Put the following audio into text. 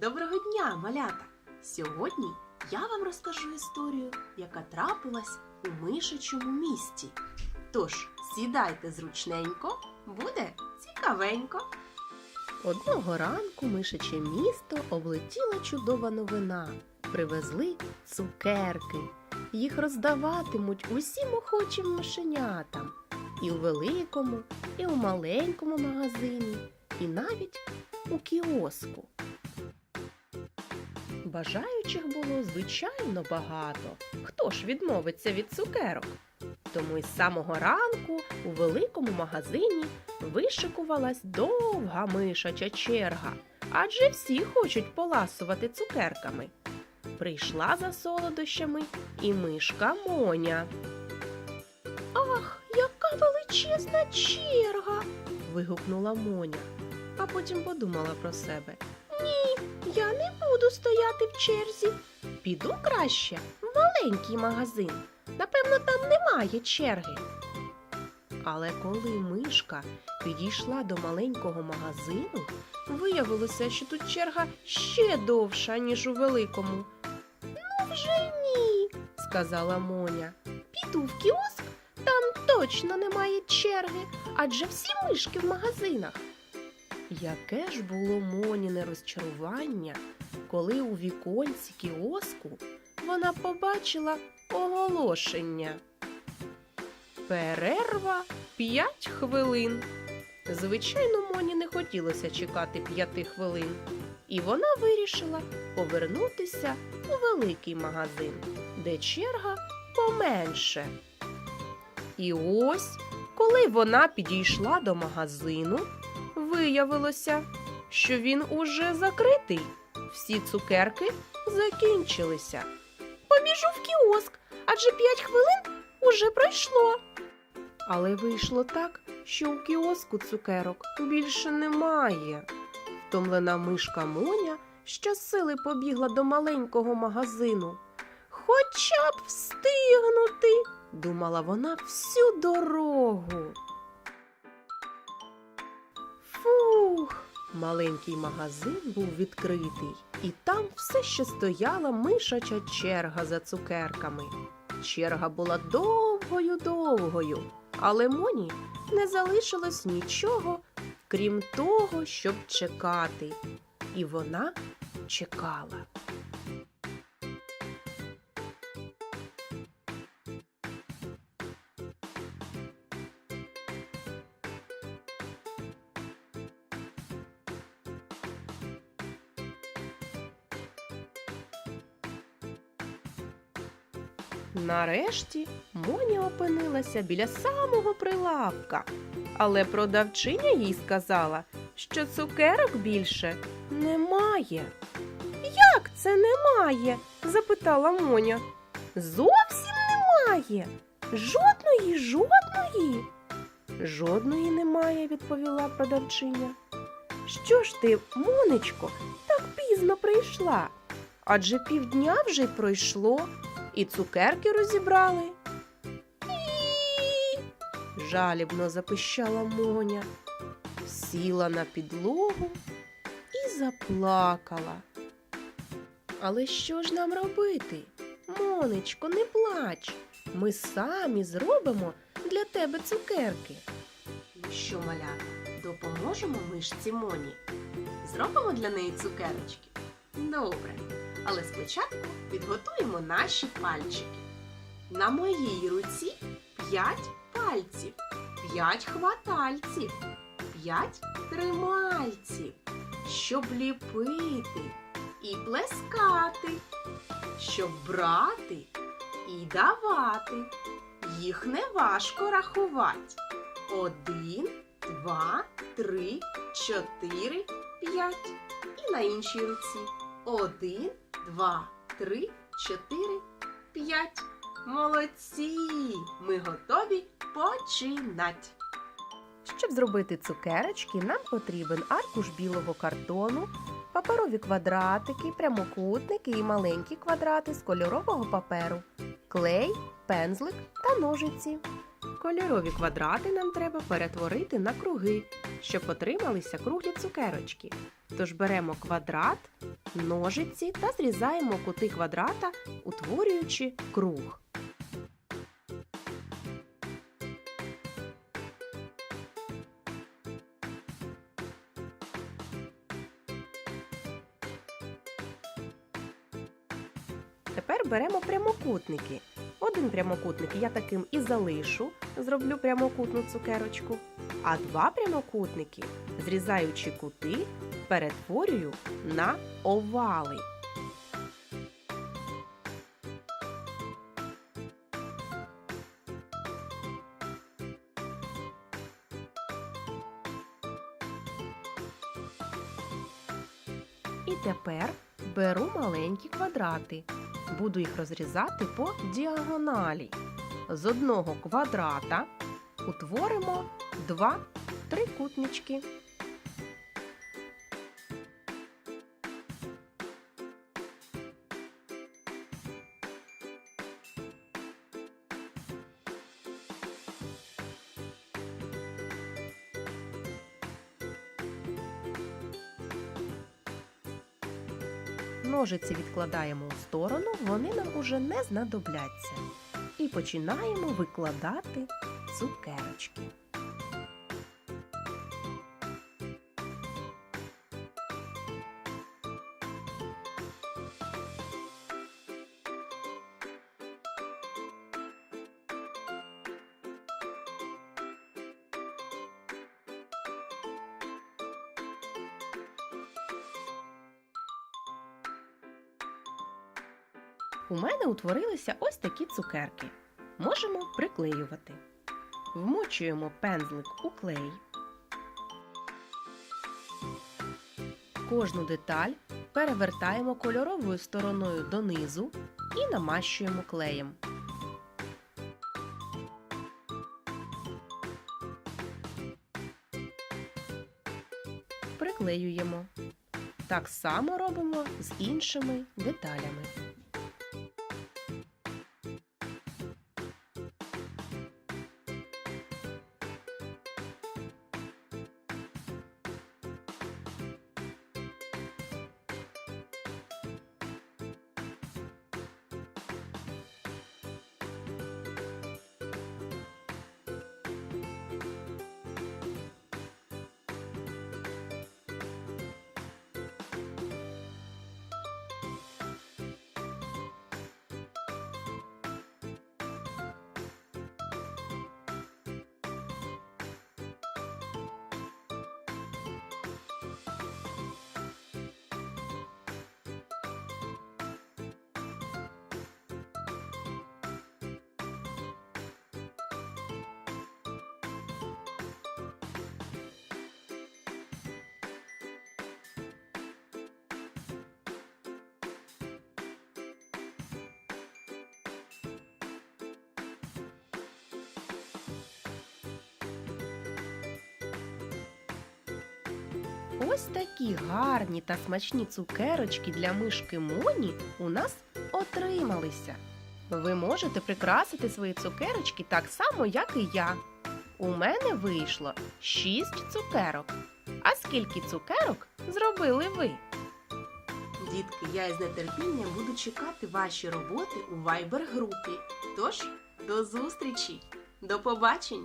Доброго дня, малята! Сьогодні я вам розкажу історію, яка трапилась у мишачому місті. Тож сідайте зручненько, буде цікавенько. Одного ранку мишаче місто облетіла чудова новина. Привезли цукерки. Їх роздаватимуть усім охочим мишенятам. І у великому, і у маленькому магазині, і навіть у кіоску. Бажаючих було звичайно багато. Хто ж відмовиться від цукерок? Тому із самого ранку у великому магазині вишикувалась довга мишача черга, адже всі хочуть поласувати цукерками. Прийшла за солодощами і мишка Моня. Ах, яка величезна черга. вигукнула Моня, а потім подумала про себе. Ні, я не буду стояти в черзі. Піду краще в маленький магазин. Напевно, там немає черги. Але коли мишка підійшла до маленького магазину, виявилося, що тут черга ще довша, ніж у великому. Ну, вже ні, сказала Моня. Піду в кіоск, там точно немає черги, адже всі мишки в магазинах. Яке ж було Моніне розчарування, коли у віконці кіоску вона побачила оголошення. Перерва 5 хвилин. Звичайно, Моні не хотілося чекати п'яти хвилин, і вона вирішила повернутися у великий магазин, де черга поменше. І ось, коли вона підійшла до магазину, виявилося, що він уже закритий. Всі цукерки закінчилися. Побіжу в кіоск, адже п'ять хвилин уже пройшло. Але вийшло так, що у кіоску цукерок більше немає. Втомлена мишка Моня щосили побігла до маленького магазину. Хоча б встигнути, думала вона всю дорогу. Маленький магазин був відкритий, і там все ще стояла мишача черга за цукерками. Черга була довгою-довгою, але Моні не залишилось нічого, крім того, щоб чекати. І вона чекала. Нарешті Моня опинилася біля самого прилавка, але продавчиня їй сказала, що цукерок більше немає. Як це немає? запитала Моня. Зовсім немає. Жодної, жодної. Жодної немає, відповіла продавчиня. Що ж ти, Монечко, так пізно прийшла? Адже півдня вже пройшло і цукерки розібрали. Жалібно запищала Моня, сіла на підлогу і заплакала. Але що ж нам робити? Монечко, не плач. Ми самі зробимо для тебе цукерки. Ну що, малята, допоможемо мишці Моні? Зробимо для неї цукерочки? Добре. Але спочатку підготуємо наші пальчики. На моїй руці 5 пальців, 5 хватальців, 5 тримальців, щоб ліпити і плескати, щоб брати і давати. Їх не важко рахувати. Один, два, три, чотири, п'ять. І на іншій руці. Один, два, три, чотири, п'ять. Молодці! Ми готові починати. Щоб зробити цукерочки, нам потрібен аркуш білого картону, паперові квадратики, прямокутники і маленькі квадрати з кольорового паперу, клей, пензлик та ножиці. Кольорові квадрати нам треба перетворити на круги, щоб отрималися круглі цукерочки. Тож беремо квадрат, ножиці та зрізаємо кути квадрата, утворюючи круг. Тепер беремо прямокутники. Один прямокутник я таким і залишу, зроблю прямокутну цукерочку. А два прямокутники, зрізаючи кути, перетворюю на овали. І тепер беру маленькі квадрати. Буду їх розрізати по діагоналі. З одного квадрата утворимо два трикутнички. Ножиці відкладаємо у сторону, вони нам уже не знадобляться. І починаємо викладати цукерочки. У мене утворилися ось такі цукерки. Можемо приклеювати. Вмочуємо пензлик у клей. Кожну деталь перевертаємо кольоровою стороною донизу і намащуємо клеєм. Приклеюємо. Так само робимо з іншими деталями. Ось такі гарні та смачні цукерочки для мишки Моні у нас отрималися. Ви можете прикрасити свої цукерочки так само, як і я. У мене вийшло 6 цукерок. А скільки цукерок зробили ви? Дітки, я із нетерпінням буду чекати ваші роботи у Viber групі. Тож, до зустрічі! До побачення!